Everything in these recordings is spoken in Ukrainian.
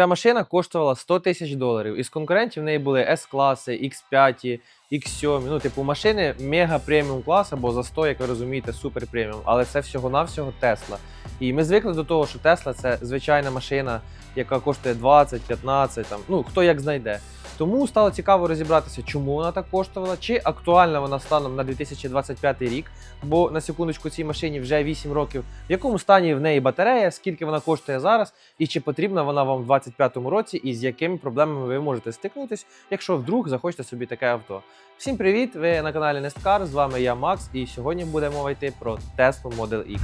Ця машина коштувала 100 тисяч доларів. Із конкурентів в неї були S-класи, X5, X7. Ну, типу, машини мега преміум класу, або за 100, як ви розумієте, супер преміум. Але це всього-навсього Тесла. І ми звикли до того, що Тесла це звичайна машина, яка коштує 20, 15, там, ну хто як знайде. Тому стало цікаво розібратися, чому вона так коштувала, чи актуальна вона станом на 2025 рік. Бо на секундочку цій машині вже 8 років. В якому стані в неї батарея, скільки вона коштує зараз, і чи потрібна вона вам в 2025 році, і з якими проблемами ви можете стикнутись, якщо вдруг захочете собі таке авто. Всім привіт! Ви на каналі Nestcar, з вами я Макс, і сьогодні буде мова йти про Tesla Model X.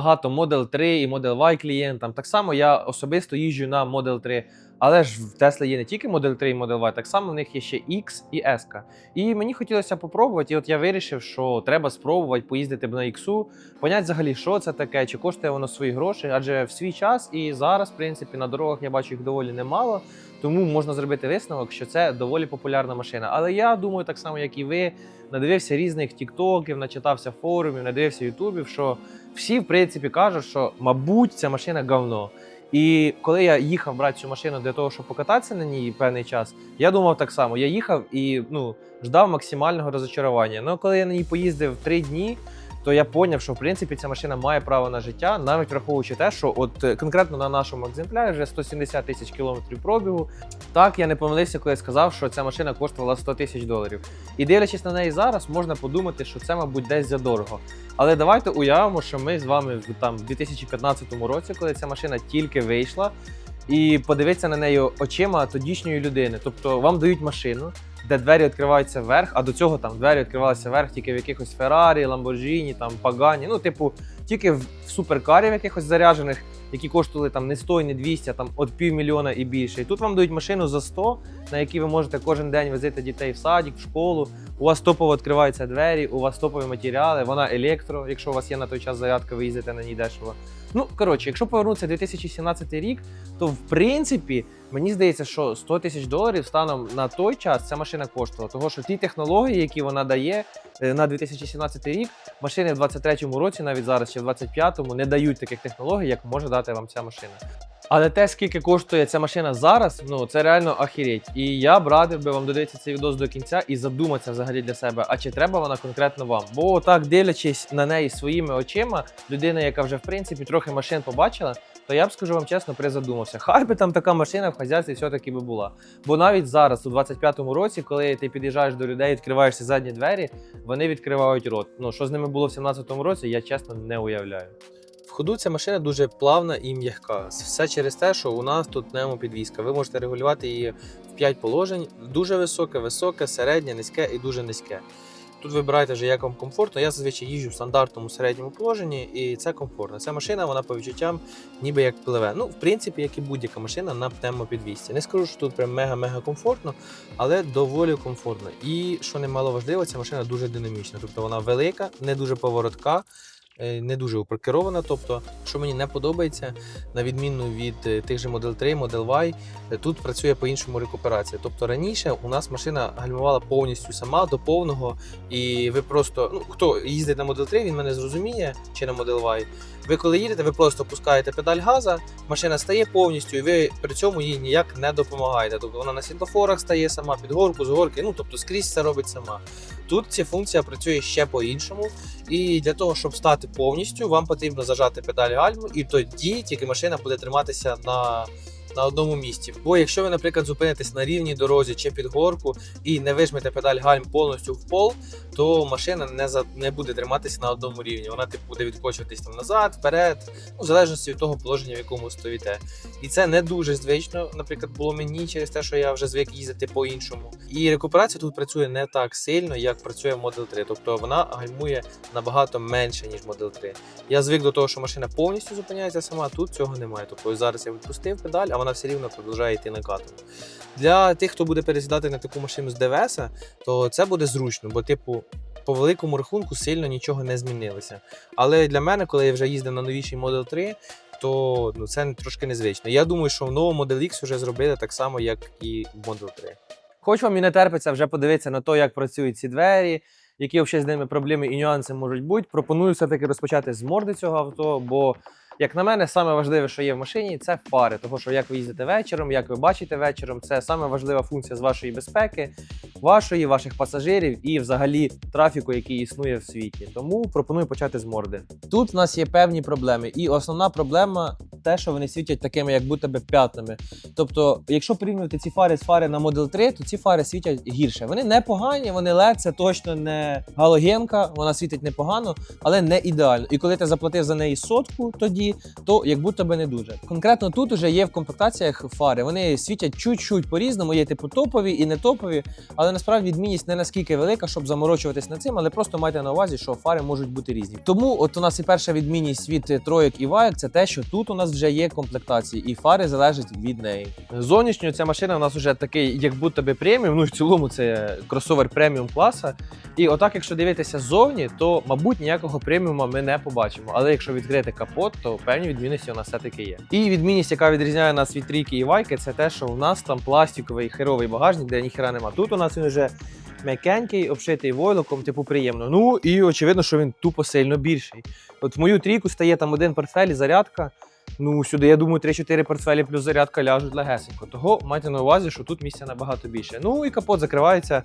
багато Model 3 і Model Y клієнтам. Так само я особисто їжджу на Model 3. Але ж в Tesla є не тільки Model 3 і Model Y, так само в них є ще X і S. І мені хотілося попробувати. І от я вирішив, що треба спробувати поїздити б на X, поняти взагалі, що це таке, чи коштує воно свої гроші. Адже в свій час і зараз, в принципі, на дорогах я бачу їх доволі немало. Тому можна зробити висновок, що це доволі популярна машина. Але я думаю, так само, як і ви, надивився різних тіктоків, начитався форумів, надивився ютубів, що всі, в принципі, кажуть, що, мабуть, ця машина говно. І коли я їхав брати цю машину для того, щоб покататися на ній певний час, я думав так само. Я їхав і ну, ждав максимального розочарування. Ну, коли я на ній поїздив три дні, то я зрозумів, що в принципі ця машина має право на життя, навіть враховуючи те, що от е, конкретно на нашому екземплярі вже 170 тисяч кілометрів пробігу. Так, я не помилився, коли я сказав, що ця машина коштувала 100 тисяч доларів. І дивлячись на неї зараз, можна подумати, що це, мабуть, десь задорого. Але давайте уявимо, що ми з вами в там в 2015 році, коли ця машина тільки вийшла, і подивитися на неї очима тодішньої людини. Тобто вам дають машину, де двері відкриваються вверх, а до цього там двері відкривалися вверх тільки в якихось Феррарі, Ламборджіні, там Пагані. Ну, типу, тільки в суперкарів якихось заряджених, які коштували там не 100 не 200, а там від півмільйона і більше. І тут вам дають машину за 100, на якій ви можете кожен день возити дітей в садик, в школу. У вас топово відкриваються двері, у вас топові матеріали, вона електро, якщо у вас є на той час зарядка, ви їздите на ній дешево. Ну, коротше, якщо повернутися 2017 рік, то в принципі мені здається, що 100 тисяч доларів станом на той час ця машина коштувала. Того що ті технології, які вона дає е, на 2017 рік, машини в 23-му році, навіть зараз чи в 2025-му, не дають таких технологій, як може дати вам ця машина. Але те, скільки коштує ця машина зараз, ну це реально ахіріть. І я б радив би вам додивитися цей відос до кінця і задуматися взагалі для себе, а чи треба вона конкретно вам. Бо так, дивлячись на неї своїми очима, людина, яка вже в принципі трохи машин побачила, то я б скажу вам чесно, призадумався. Хай би там така машина в хазяйстві все-таки би була. Бо навіть зараз, у 25-му році, коли ти під'їжджаєш до людей, відкриваєшся задні двері, вони відкривають рот. Ну що з ними було в 17-му році, я чесно не уявляю. Ходу ця машина дуже плавна і м'яка. Все через те, що у нас тут пневмопідвізка. Ви можете регулювати її в 5 положень: дуже високе, високе, середнє, низьке і дуже низьке. Тут вибирайте вже як вам комфортно. Я зазвичай їжджу в стандартному середньому положенні, і це комфортно. Ця машина, вона по відчуттям ніби як пливе. Ну, в принципі, як і будь-яка машина на пневмопідвісці. Не скажу, що тут прям мега-мега комфортно, але доволі комфортно. І що немало важливо, ця машина дуже динамічна. Тобто вона велика, не дуже поворотка. Е, Не дуже упаркерована, тобто, що мені не подобається, на відміну від е, тих же Model 3, Model Y, е, тут працює по-іншому рекуперація. Тобто раніше у нас машина гальмувала повністю сама до повного, і ви просто, ну хто їздить на Model 3, він мене зрозуміє, чи на Model Y. Ви коли їдете, ви просто пускаєте педаль газа, машина стає повністю, і ви при цьому їй ніяк не допомагаєте. Тобто вона на світлофорах стає сама, під горку, з горки, ну тобто скрізь це робить сама. Тут ця функція працює ще по-іншому, і для того, щоб стати повністю, вам потрібно зажати педаль гальму, і тоді тільки машина буде триматися на на одному місці. Бо якщо ви, наприклад, зупинитесь на рівній дорозі чи під горку і не вижмете педаль гальм повністю в пол, то машина не за не буде триматися на одному рівні. Вона типу буде відкочуватись там назад, вперед, ну, в залежності від того положення, в якому стоїте. І це не дуже звично, наприклад, було мені через те, що я вже звик їздити по-іншому. І рекуперація тут працює не так сильно, як працює Model 3. Тобто вона гальмує набагато менше, ніж Model 3. Я звик до того, що машина повністю зупиняється сама, тут цього немає. Тобто зараз я відпустив педаль, а вона все рівно продовжує йти накатом. Для тих, хто буде пересідати на таку машину з ДВС, то це буде зручно, бо, типу, по великому рахунку сильно нічого не змінилося. Але для мене, коли я вже їздив на новіший Model 3, то ну, це трошки незвично. Я думаю, що в новому Model X вже зробили так само, як і в Model 3. Хоч вам і не терпиться вже подивитися на те, як працюють ці двері, які взагалі з ними проблеми і нюанси можуть бути. Пропоную все-таки розпочати з морди цього авто, бо, як на мене, саме важливе, що є в машині, це фари. Тому що як ви їздите вечором, як ви бачите вечором, це саме важлива функція з вашої безпеки, вашої, ваших пасажирів і взагалі трафіку, який існує в світі. Тому пропоную почати з морди. Тут в нас є певні проблеми, і основна проблема те, що вони світять такими, як будто би п'ятнами. Тобто, якщо порівнювати ці фари з фари на Model 3, то ці фари світять гірше. Вони не погані, вони LED, це точно не галогенка, вона світить непогано, але не ідеально. І коли ти заплатив за неї сотку тоді, то як будто би не дуже. Конкретно тут уже є в комплектаціях фари. Вони світять чуть-чуть по-різному, є типу топові і не топові, але насправді відмінність не наскільки велика, щоб заморочуватись над цим, але просто майте на увазі, що фари можуть бути різні. Тому от у нас і перша відмінність від троєк і ваєк це те, що тут у нас вже є комплектації, і фари залежать від неї. Зовнішньо ця машина у нас вже такий, як будто би преміум. Ну в цілому це кросовер преміум класа. І отак, якщо дивитися ззовні, то мабуть ніякого преміума ми не побачимо. Але якщо відкрити капот, то певні відмінності у нас все-таки є. І відмінність, яка відрізняє нас від трійки і вайки, це те, що у нас там пластиковий херовий багажник, де ніхера нема. Тут у нас він вже м'якенький, обшитий войлоком, типу приємно. Ну і очевидно, що він тупо сильно більший. От в мою трійку стає там один портфель і зарядка. Ну, сюди, я думаю, 3-4 портфелі плюс зарядка ляжуть легесенько. Того майте на увазі, що тут місця набагато більше. Ну і капот закривається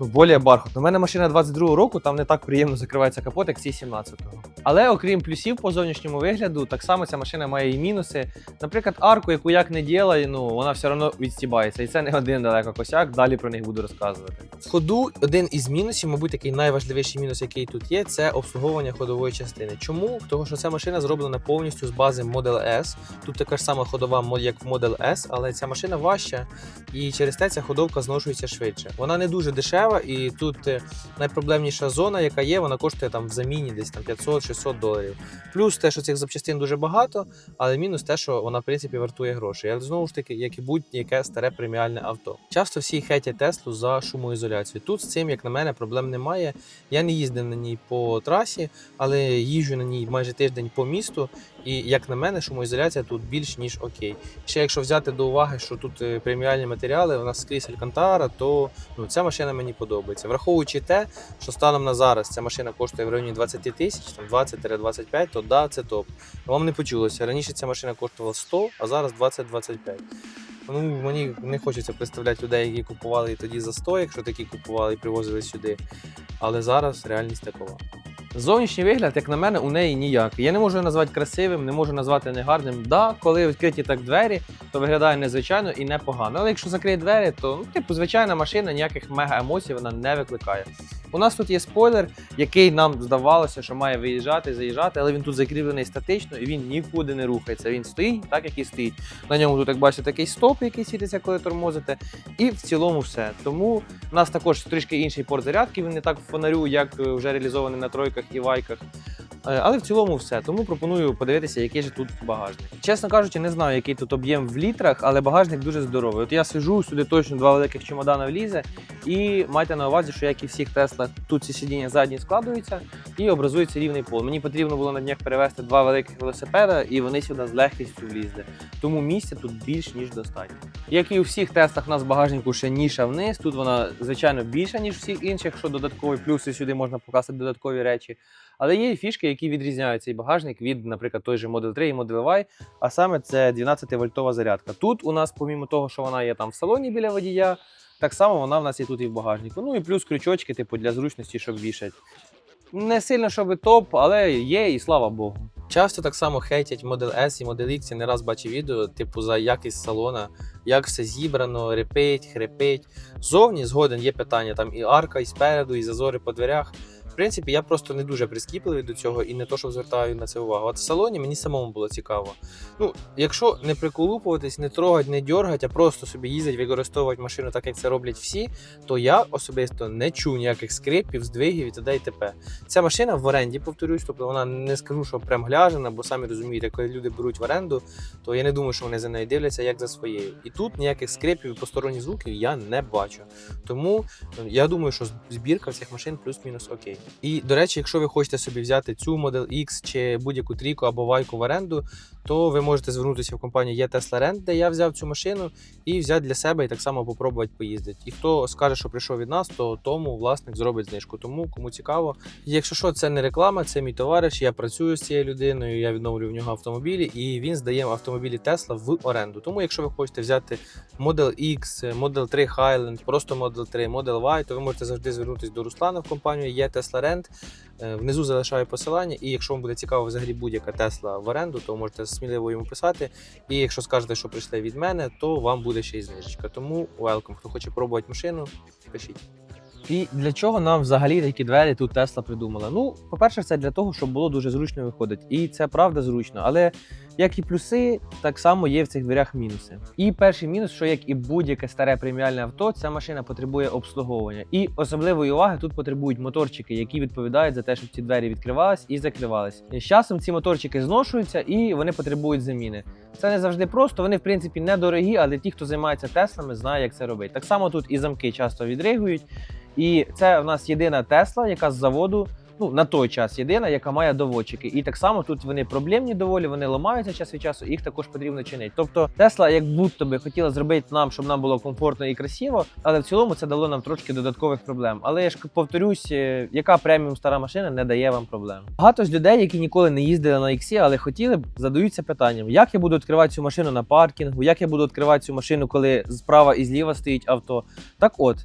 ну, более бархатно. У мене машина 22 року, там не так приємно закривається капот, як ці 17-го. Але окрім плюсів по зовнішньому вигляду, так само ця машина має і мінуси. Наприклад, арку, яку як не ділай, ну вона все одно відстібається. І це не один далеко косяк, далі про них буду розказувати. В ходу один із мінусів, мабуть, такий найважливіший мінус, який тут є, це обслуговування ходової частини. Чому? Тому що ця машина зроблена повністю з бази Model S. Тут така ж сама ходова, як в Model S, але ця машина важча, і через те ця ходовка зношується швидше. Вона не дуже дешева, і тут е, найпроблемніша зона, яка є, вона коштує там в заміні десь там 500-600 доларів. Плюс те, що цих запчастин дуже багато, але мінус те, що вона в принципі вартує грошей. Але знову ж таки, як і будь-яке старе преміальне авто. Часто всі хейтять Теслу за шумоізоляцію. Тут з цим, як на мене, проблем немає. Я не їздив на ній по трасі, але їжджу на ній майже тиждень по місту. І як на мене, шумоізоляція тут більш ніж окей. Ще якщо взяти до уваги, що тут е, преміальні матеріали, у нас скрізь Алькантара, то ну, ця машина мені подобається. Враховуючи те, що станом на зараз ця машина коштує в районі 20 тисяч, 20-25, то да, це топ. Вам не почулося. Раніше ця машина коштувала 100, а зараз 20-25. Ну, мені не хочеться представляти людей, які купували тоді за 100, якщо такі купували і привозили сюди. Але зараз реальність такова. Зовнішній вигляд, як на мене, у неї ніякий. Я не можу назвати красивим, не можу назвати негарним. Да, коли відкриті так двері, то виглядає незвичайно і непогано. Але якщо закриє двері, то ну, типу звичайна машина, ніяких мега емоцій вона не викликає. У нас тут є спойлер, який нам здавалося, що має виїжджати, заїжджати, але він тут закріплений статично і він нікуди не рухається. Він стоїть так, як і стоїть. На ньому тут, як бачите, такий стоп, який світиться, коли тормозите. І в цілому все. Тому у нас також трішки інший порт зарядки. Він не так в фонарю, як е, вже реалізований на тройках і вайках. Е, Але в цілому все. Тому пропоную подивитися, який же тут багажник. Чесно кажучи, не знаю, який тут об'єм в літрах, але багажник дуже здоровий. От я сижу, сюди точно два великих чемодана влізе. І майте на увазі, що як і всіх Теслах, тут ці сидіння задні складуються і образується рівний пол. Мені потрібно було на днях перевезти два великих велосипеда, і вони сюди з легкістю влізли. Тому місця тут більш ніж достатньо. Як і у всіх Теслах, у нас в багажнику ще ніша вниз. Тут вона звичайно більша, ніж всіх інших, що додаткові плюси сюди можна покласти додаткові речі. Але є і фішки, які відрізняють цей багажник від, наприклад, той же Model 3 і Model Y, а саме це 12-вольтова зарядка. Тут у нас, помімо того, що вона є там в салоні біля водія, так само вона в нас є тут і в багажнику. Ну і плюс крючочки, типу, для зручності, щоб вішати. Не сильно, щоб топ, але є, і слава Богу. Часто так само хейтять Model S і Model X. Я не раз бачив відео, типу, за якість салона, як все зібрано, репить, хрипить. Зовні згоден є питання, там і арка, і спереду, і зазори по дверях. В принципі, я просто не дуже прискіпливий до цього і не то, що звертаю на це увагу. От в салоні мені самому було цікаво. Ну, якщо не приколупуватись, не трогати, не дергати, а просто собі їздити, використовувати машину так, як це роблять всі, то я особисто не чув ніяких скрипів, здвигів і т.д. і т.п. Ця машина в оренді, повторюсь, тобто вона не скажу, що прям гляжена, бо самі розумієте, коли люди беруть в оренду, то я не думаю, що вони за нею дивляться як за своєю. І тут ніяких скрипів і посторонніх звуків я не бачу. Тому е, я думаю, що збірка цих машин плюс-мінус окей. І до речі, якщо ви хочете собі взяти цю Model X чи будь-яку трійку або вайку в оренду, то ви можете звернутися в компанію Є Tesla Rent, де я взяв цю машину, і взяти для себе і так само попробувати поїздити. І хто скаже, що прийшов від нас, то тому власник зробить знижку. Тому кому цікаво. Якщо що, це не реклама, це мій товариш. Я працюю з цією людиною, я відновлюю в нього автомобілі, і він здає автомобілі Tesla в оренду. Тому, якщо ви хочете взяти Model X, Model 3 Highland, просто Model 3, Model Y, то ви можете завжди звернутися до Руслана в компанію Є Tesla Rent. Е, Внизу залишаю посилання, і якщо вам буде цікаво взагалі будь-яка Тесла в оренду, то можете сміливо йому писати. І якщо скажете, що прийшли від мене, то вам буде ще й знижечка. Тому welcome. Хто хоче пробувати машину, пишіть. І для чого нам взагалі такі двері тут Тесла придумала? Ну, по-перше, це для того, щоб було дуже зручно виходити. І це правда зручно. Але як і плюси, так само є в цих дверях мінуси. І перший мінус, що як і будь-яке старе преміальне авто, ця машина потребує обслуговування. І особливої уваги тут потребують моторчики, які відповідають за те, щоб ці двері відкривались і закривались. З часом ці моторчики зношуються і вони потребують заміни. Це не завжди просто. Вони, в принципі, недорогі, але ті, хто займається Теслами, знає, як це робити. Так само тут і замки часто відригують. І це в нас єдина Тесла, яка з заводу. Ну, на той час єдина, яка має доводчики. І так само тут вони проблемні доволі, вони ламаються час від часу, їх також потрібно чинити. Тобто Тесла, як будто би хотіла зробити нам, щоб нам було комфортно і красиво, але в цілому це дало нам трошки додаткових проблем. Але я ж повторюсь, е, яка преміум стара машина не дає вам проблем. Багато з людей, які ніколи не їздили на X, але хотіли б, задаються питанням, як я буду відкривати цю машину на паркінгу, як я буду відкривати цю машину, коли справа і зліва стоїть авто. Так от,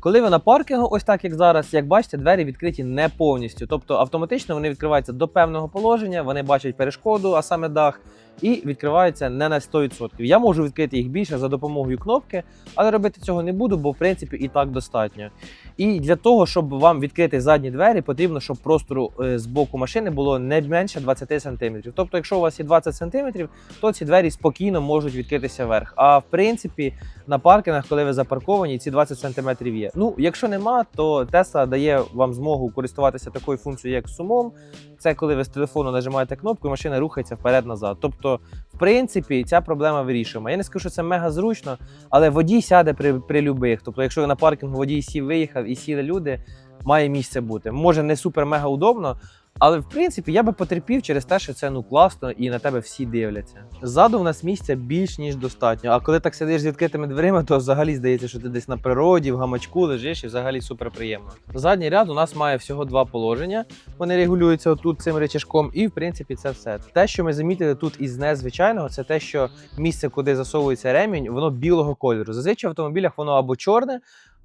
Коли ви на паркінгу, ось так як зараз, як бачите, двері відкриті не повністю. Тобто автоматично вони відкриваються до певного положення, вони бачать перешкоду, а саме дах, і відкриваються не на 100%. Я можу відкрити їх більше за допомогою кнопки, але робити цього не буду, бо в принципі і так достатньо. І для того, щоб вам відкрити задні двері, потрібно, щоб простору е, з боку машини було не менше 20 см. Тобто, якщо у вас є 20 см, то ці двері спокійно можуть відкритися вверх. А в принципі, на паркінгах, коли ви запарковані, ці 20 см є. Ну, якщо нема, то Tesla дає вам змогу користуватися такою функцією, як сумом. Це коли ви з телефону нажимаєте кнопку, і машина рухається вперед-назад. Тобто, в принципі, ця проблема вирішуємо. Я не скажу, що це мега зручно, але водій сяде при, при любих. Тобто, якщо на паркінгу водій сів виїхав і сіли люди, має місце бути. Може, не супер мега удобно. Але в принципі я би потерпів через те, що це ну класно і на тебе всі дивляться. Ззаду в нас місця більш ніж достатньо. А коли так сидиш з відкритими дверима, то взагалі здається, що ти десь на природі, в гамачку лежиш і взагалі супер приємно. Задній ряд у нас має всього два положення. Вони регулюються отут цим речашком, і в принципі це все. Те, що ми замітили тут із незвичайного, це те, що місце, куди засовується ремінь, воно білого кольору. Зазвичай в автомобілях воно або чорне.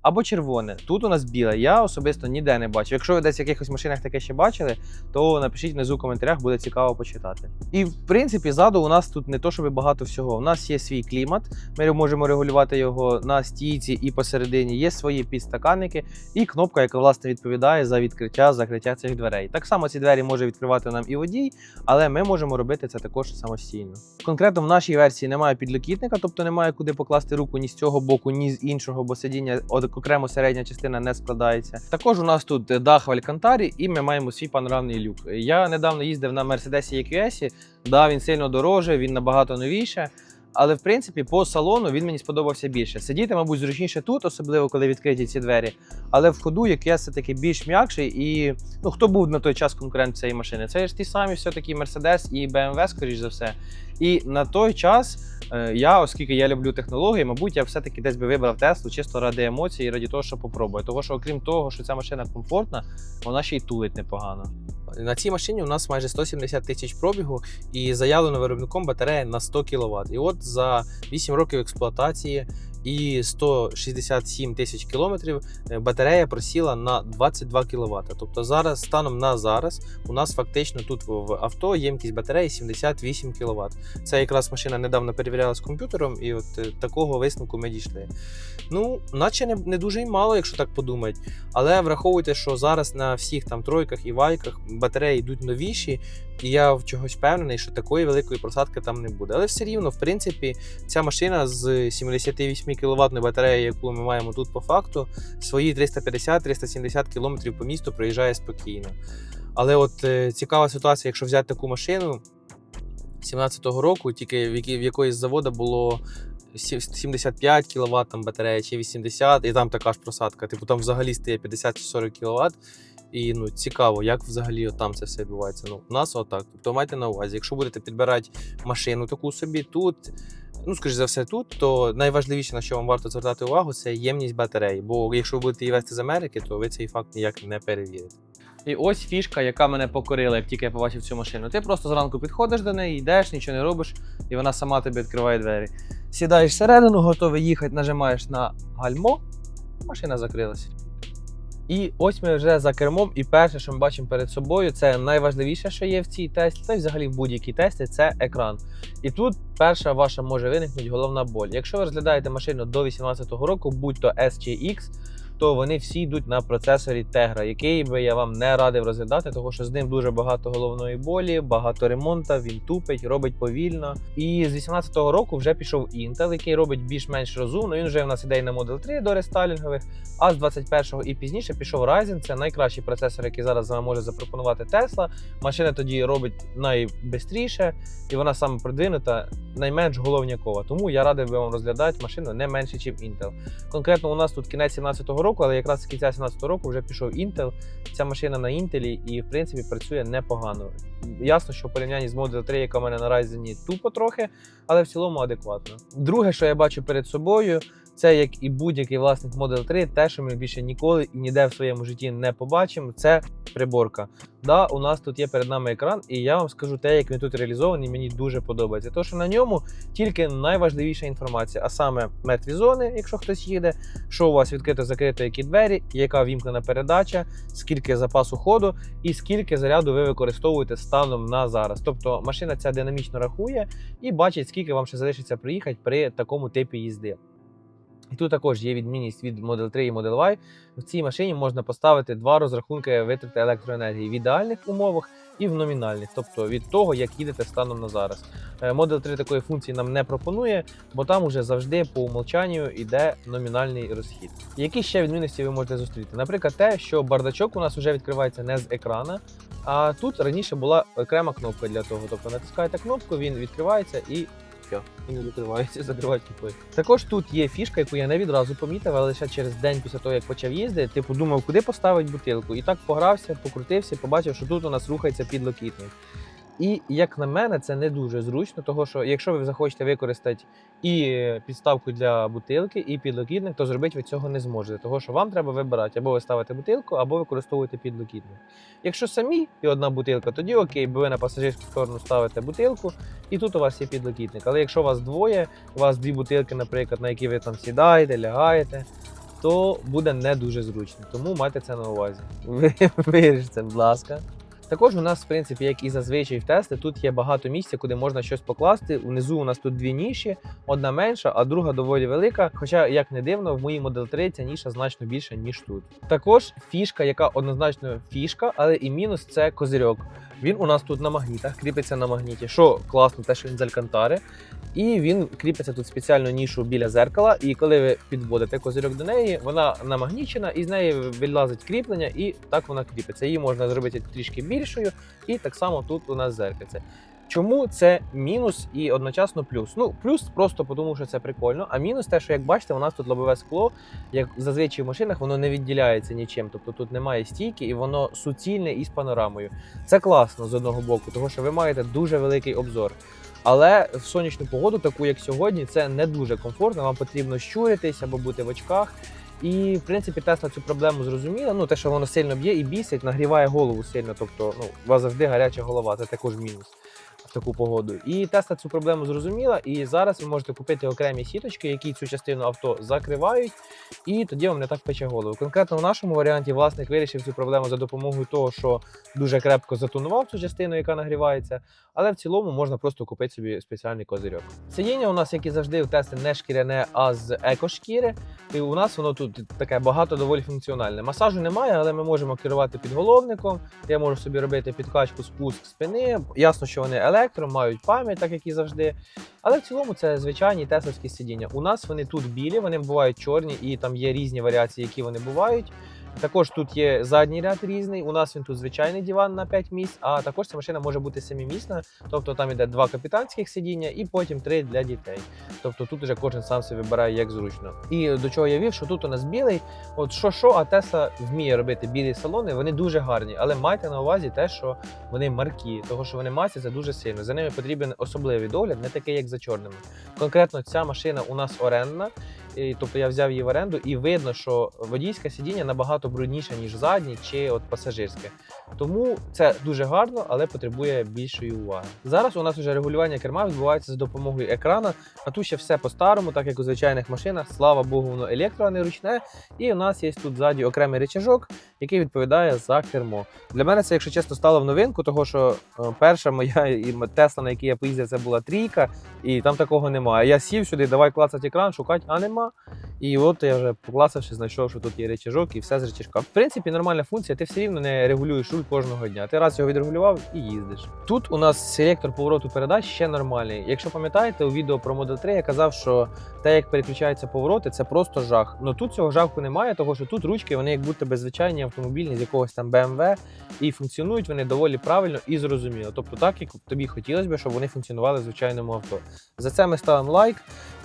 Або червоне. Тут у нас біле. Я особисто ніде не бачу. Якщо ви десь в якихось машинах таке ще бачили, то напишіть внизу в коментарях, буде цікаво почитати. І в принципі, ззаду у нас тут не то, щоб багато всього. У нас є свій клімат, ми можемо регулювати його на стійці і посередині. Є свої підстаканники і кнопка, яка власне відповідає за відкриття, закриття цих дверей. Так само ці двері може відкривати нам і водій, але ми можемо робити це також самостійно. Конкретно в нашій версії немає підлокітника, тобто немає куди покласти руку ні з цього боку, ні з іншого, бо сидіння окремо середня частина не складається. Також у нас тут дах в Алькантарі, і ми маємо свій панорамний люк. Я недавно їздив на Mercedes EQS, да, він сильно дороже, він набагато новіше. Але в принципі по салону він мені сподобався більше. Сидіти, мабуть, зручніше тут, особливо коли відкриті ці двері. Але в ходу EQS все-таки більш м'якший. І ну хто був на той час конкурент цієї машини? Це ж ті самі, все-таки Mercedes і BMW, скоріш за все. І на той час е, я, оскільки я люблю технології, мабуть, я все-таки десь би вибрав Теслу чисто ради емоцій і раді того, що попробую. Того, що окрім того, що ця машина комфортна, вона ще й тулить непогано. На цій машині у нас майже 170 тисяч пробігу і заявлено виробником батарея на 100 кВт. І от за 8 років експлуатації і 167 тисяч кілометрів е, батарея просіла на 22 кВт. Тобто зараз, станом на зараз, у нас фактично тут в авто ємкість батареї 78 кВт. Це якраз машина недавно перевіряла з комп'ютером, і от е, такого висновку ми дійшли. Ну, наче не, не дуже й мало, якщо так подумати. Але враховуйте, що зараз на всіх там тройках і вайках батареї йдуть новіші, і я в чогось впевнений, що такої великої просадки там не буде. Але все рівно, в принципі, ця машина з 78 кВт батареєю, яку ми маємо тут по факту, свої 350-370 км по місту проїжджає спокійно. Але от е, цікава ситуація, якщо взяти таку машину 17-го року, тільки в, якоїсь завода було 75 кВт там батарея чи 80, і там така ж просадка. Типу там взагалі стає 50 чи 40 кВт. І ну цікаво, як взагалі там це все відбувається. Ну, у нас отак. Тобто майте на увазі, якщо будете підбирати машину таку собі тут, ну скоріш за все, тут, то найважливіше, на що вам варто звертати увагу, це ємність батареї. Бо якщо ви будете її вести з Америки, то ви цей факт ніяк не перевірите. І ось фішка, яка мене покорила, як тільки я побачив цю машину. Ти просто зранку підходиш до неї, йдеш, нічого не робиш, і вона сама тобі відкриває двері. Сідаєш всередину, готовий їхати, нажимаєш на гальмо, машина закрилася. І ось ми вже за кермом, і перше, що ми бачимо перед собою, це найважливіше, що є в цій тесті, та й взагалі в будь-якій тесті, це екран. І тут перша ваша може виникнути головна боль. Якщо ви розглядаєте машину до 2018 року, будь то S чи X, то вони всі йдуть на процесорі Tegra, який би я вам не радив розглядати, тому що з ним дуже багато головної болі, багато ремонту, він тупить, робить повільно. І з 2018 року вже пішов Intel, який робить більш-менш розумно. Він вже в нас іде на Model 3 до рестайлінгових. А з 21-го і пізніше пішов Ryzen. Це найкращий процесор, який зараз може запропонувати Tesla. Машина тоді робить найбистріше, і вона саме продвинута, найменш головнякова. Тому я радив би вам розглядати машину не менше, ніж Intel. Конкретно у нас тут кінець 17-го року, але якраз кінця 17-го року вже пішов Intel. Ця машина на Intel і в принципі працює непогано. Ясно, що в порівнянні з Model 3, яка в мене на Ryzen тупо трохи, але в цілому адекватно. Друге, що я бачу перед собою, це як і будь-який власник Model 3, те, що ми більше ніколи і ніде в своєму житті не побачимо, це приборка. Да, у нас тут є перед нами екран, і я вам скажу те, як він тут реалізований, мені дуже подобається. Тому що на ньому тільки найважливіша інформація, а саме мертві зони, якщо хтось їде, що у вас відкрито закрито, які двері, яка вімкнена передача, скільки запасу ходу і скільки заряду ви використовуєте станом на зараз. Тобто машина ця динамічно рахує і бачить, скільки вам ще залишиться приїхати при такому типі їзди. І тут також є відмінність від Model 3 і Model Y. В цій машині можна поставити два розрахунки витрати електроенергії в ідеальних умовах і в номінальних, тобто від того, як їдете станом на зараз. Е, Model 3 такої функції нам не пропонує, бо там уже завжди по умолчанню йде номінальний розхід. Які ще відмінності ви можете зустріти? Наприклад, те, що бардачок у нас вже відкривається не з екрана, а тут раніше була окрема кнопка для того. Тобто натискаєте кнопку, він відкривається і все, і не закривається, закривати купи. Також тут є фішка, яку я не відразу помітив, але лише через день після того, як почав їздити, типу думав, куди поставити бутилку. І так погрався, покрутився, побачив, що тут у нас рухається підлокітник. І як на мене, це не дуже зручно, тому що якщо ви захочете використати і підставку для бутилки, і підлокітник, то зробити ви цього не зможете, тому що вам треба вибирати або ви ставите бутилку, або використовуєте підлокітник. Якщо самі і одна бутилка, тоді окей, бо ви на пасажирську сторону ставите бутилку, і тут у вас є підлокітник. Але якщо у вас двоє, у вас дві бутилки, наприклад, на які ви там сідаєте, лягаєте, то буде не дуже зручно. Тому майте це на увазі. Ви вирішите, будь ласка. Також у нас, в принципі, як і зазвичай в Теслі, тут є багато місця, куди можна щось покласти. Унизу у нас тут дві ніші, одна менша, а друга доволі велика. Хоча, як не дивно, в моїй Model 3 ця ніша значно більша, ніж тут. Також фішка, яка однозначно фішка, але і мінус це козирьок. Він у нас тут на магнітах, кріпиться на магніті. Що класно, те, що він з алькантари. І він кріпиться тут спеціально нішу біля зеркала. І коли ви підводите козирьок до неї, вона намагнічена, і з неї вилазить кріплення, і так вона кріпиться. Її можна зробити трішки більшою, і так само тут у нас зеркальце. Чому це мінус і одночасно плюс? Ну, плюс просто тому, що це прикольно. А мінус те, що як бачите, у нас тут лобове скло, як зазвичай в машинах, воно не відділяється нічим. Тобто тут немає стійки і воно суцільне із панорамою. Це класно з одного боку, тому що ви маєте дуже великий обзор. Але в сонячну погоду, таку як сьогодні, це не дуже комфортно. Вам потрібно щуритись або бути в очках. І в принципі Тесла цю проблему зрозуміла. Ну те, що воно сильно б'є і бісить, нагріває голову сильно. Тобто, ну у вас завжди гаряча голова, це також мінус. Таку погоду. І Tesla цю проблему зрозуміла, і зараз ви можете купити окремі сіточки, які цю частину авто закривають, і тоді вам не так пече голову. Конкретно в нашому варіанті власник вирішив цю проблему за допомогою того, що дуже крепко затонував цю частину, яка нагрівається. Але в цілому можна просто купити собі спеціальний козирьок. Сидіння у нас, як і завжди, в Теслі не шкіряне, а з екошкіри. І у нас воно тут таке багато доволі функціональне. Масажу немає, але ми можемо керувати підголовником. Я можу собі робити підкачку, спуск спини. Ясно, що вони електро, мають пам'ять, так як і завжди. Але в цілому це звичайні тесовські сидіння. У нас вони тут білі, вони бувають чорні, і там є різні варіації, які вони бувають. Також тут є задній ряд різний. У нас він тут звичайний диван на 5 місць, а також ця машина може бути семимісна, тобто там іде два капітанських сидіння і потім три для дітей. Тобто тут вже кожен сам собі вибирає як зручно. І до чого я вів, що тут у нас білий. От що що, а Тесла вміє робити білі салони, вони дуже гарні, але майте на увазі те, що вони маркі, того що вони масяться дуже сильно. За ними потрібен особливий догляд, не такий, як за чорними. Конкретно ця машина у нас орендна. Тобто я взяв її в оренду, і видно, що водійське сидіння набагато брудніше, ніж заднє чи от пасажирське. Тому це дуже гарно, але потребує більшої уваги. Зараз у нас вже регулювання керма відбувається за допомогою екрана, а тут ще все по-старому, так як у звичайних машинах. Слава Богу, воно електро, а не ручне. І у нас є тут ззаді окремий речажок, який відповідає за кермо. Для мене це, якщо чесно, стало в новинку, того що е, перша моя і Тесла, на якій я поїздив, це була трійка, і там такого немає. Я сів сюди, давай клацати екран, шукати, а нема. І от я вже поклацавши, знайшов, що тут є речажок і все з речажка. В принципі, нормальна функція, ти все рівно не регулюєш руль кожного дня. Ти раз його відрегулював і їздиш. Тут у нас селектор повороту передач ще нормальний. Якщо пам'ятаєте, у відео про Model 3 я казав, що те, як переключаються повороти, це просто жах. Ну тут цього жаху немає, тому що тут ручки вони як будто би звичайні автомобільні з якогось там BMW, і функціонують вони доволі правильно і зрозуміло. Тобто, так як тобі хотілося б, щоб вони функціонували в звичайному авто. За це ми ставимо лайк.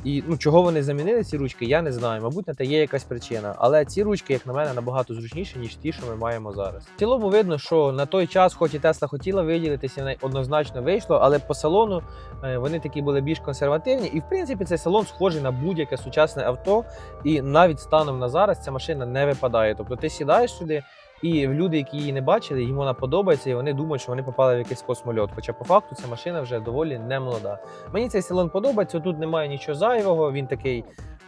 І ну чого вони замінили ці ручки, я не знаю. Мабуть, на те є якась причина. Але ці ручки, як на мене, набагато зручніші, ніж ті, що ми маємо зараз. В цілому видно, що на той час, хоч і Тесла хотіла виділитися, вона однозначно вийшло, але по салону е, вони такі були більш консервативні. І в принципі цей салон схожий на будь-яке сучасне авто. І навіть станом на зараз ця машина не випадає. Тобто ти сідаєш сюди. І люди, які її не бачили, їм вона подобається, і вони думають, що вони попали в якийсь космольот. Хоча по факту ця машина вже доволі не молода. Мені цей салон подобається. Тут немає нічого зайвого, він такий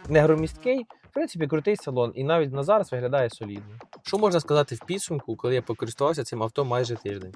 негромісткий. В принципі, крутий салон, і навіть на зараз виглядає солідно. Що можна сказати в підсумку, коли я покористувався цим авто майже тиждень?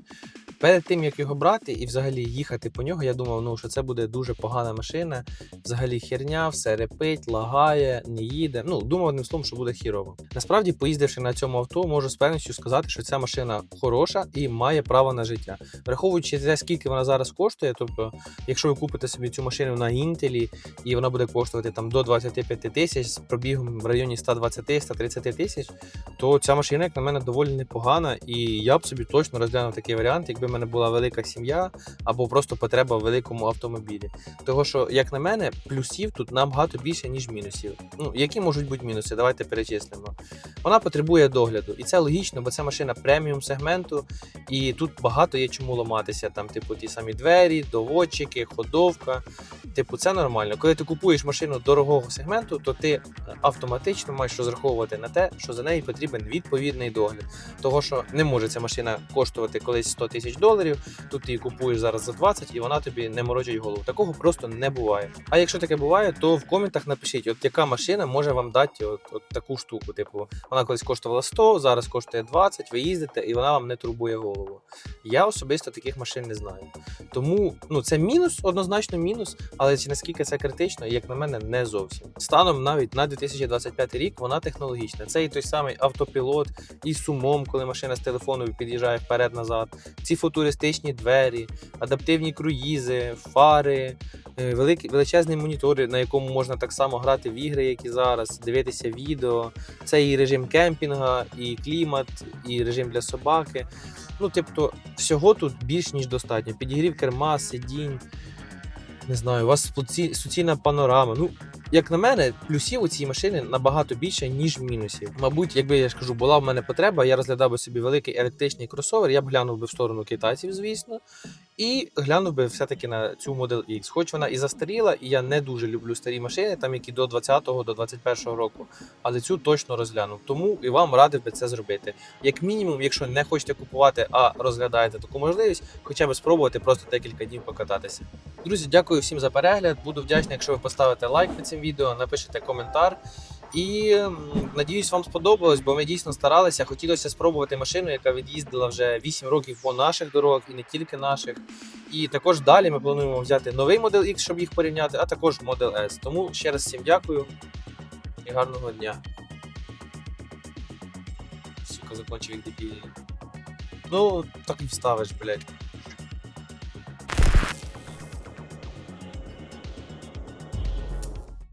Перед тим як його брати і взагалі їхати по нього, я думав, ну що це буде дуже погана машина. Взагалі херня, все репить, лагає, не їде. Ну думав одним словом, що буде хірово. Насправді, поїздивши на цьому авто, можу з певністю сказати, що ця машина хороша і має право на життя. Враховуючи те, скільки вона зараз коштує, тобто, якщо ви купите собі цю машину на інтелі і вона буде коштувати там до 25 тисяч з пробігом в районі 120-130 тисяч, то ця машина, як на мене, доволі непогана, і я б собі точно розглянув такий варіант, якби в мене була велика сім'я або просто потреба в великому автомобілі. Того, що, як на мене, плюсів тут набагато більше, ніж мінусів. Ну, які можуть бути мінуси? Давайте перечислимо. Вона потребує догляду, і це логічно, бо це машина преміум сегменту, і тут багато є чому ламатися. Там, типу, ті самі двері, доводчики, ходовка. Типу, це нормально. Коли ти купуєш машину дорогого сегменту, то ти автоматично маєш розраховувати на те, що за неї потрібен відповідний догляд. Того, що не може ця машина коштувати колись 100 тисяч доларів, тут ти її купуєш зараз за 20 і вона тобі не морочить голову. Такого просто не буває. А якщо таке буває, то в коментах напишіть, от яка машина може вам дати от, от таку штуку. Типу, вона колись коштувала 100, зараз коштує 20, ви їздите, і вона вам не турбує голову. Я особисто таких машин не знаю. Тому ну це мінус, однозначно мінус, але чи наскільки це критично, як на мене, не зовсім. Станом навіть на 2025 рік вона технологічна. Це і той самий автопілот, і сумом, коли машина з телефону під'їжджає вперед-назад, ці футуристичні двері, адаптивні круїзи, фари. е, Великі величезні монітори, на якому можна так само грати в ігри, як і зараз, дивитися відео. Це і режим кемпінга, і клімат, і режим для собаки. Ну, тобто, всього тут більш ніж достатньо. Підігрів керма, сидінь. Не знаю, у вас суцільна панорама. Ну, як на мене, плюсів у цій машини набагато більше, ніж мінусів. Мабуть, якби я ж кажу, була в мене потреба, я розглядав би собі великий електричний кросовер, я б глянув би в сторону китайців, звісно. І глянув би все-таки на цю Model X. Хоч вона і застаріла, і я не дуже люблю старі машини, там які до 20-го, до 21-го року. Але цю точно розглянув. Тому і вам радив би це зробити. Як мінімум, якщо не хочете купувати, а розглядаєте таку можливість, хоча б спробувати просто декілька днів покататися. Друзі, дякую всім за перегляд. Буду вдячний, якщо ви поставите лайк під цим відео, напишете коментар. І надіюсь, вам сподобалось, бо ми дійсно старалися. Хотілося спробувати машину, яка від'їздила вже 8 років по наших дорогах і не тільки наших. І також далі ми плануємо взяти новий Model X, щоб їх порівняти, а також Model S. Тому ще раз всім дякую і гарного дня. Сука, закончив як дебілі. Ну, так і вставиш, блядь.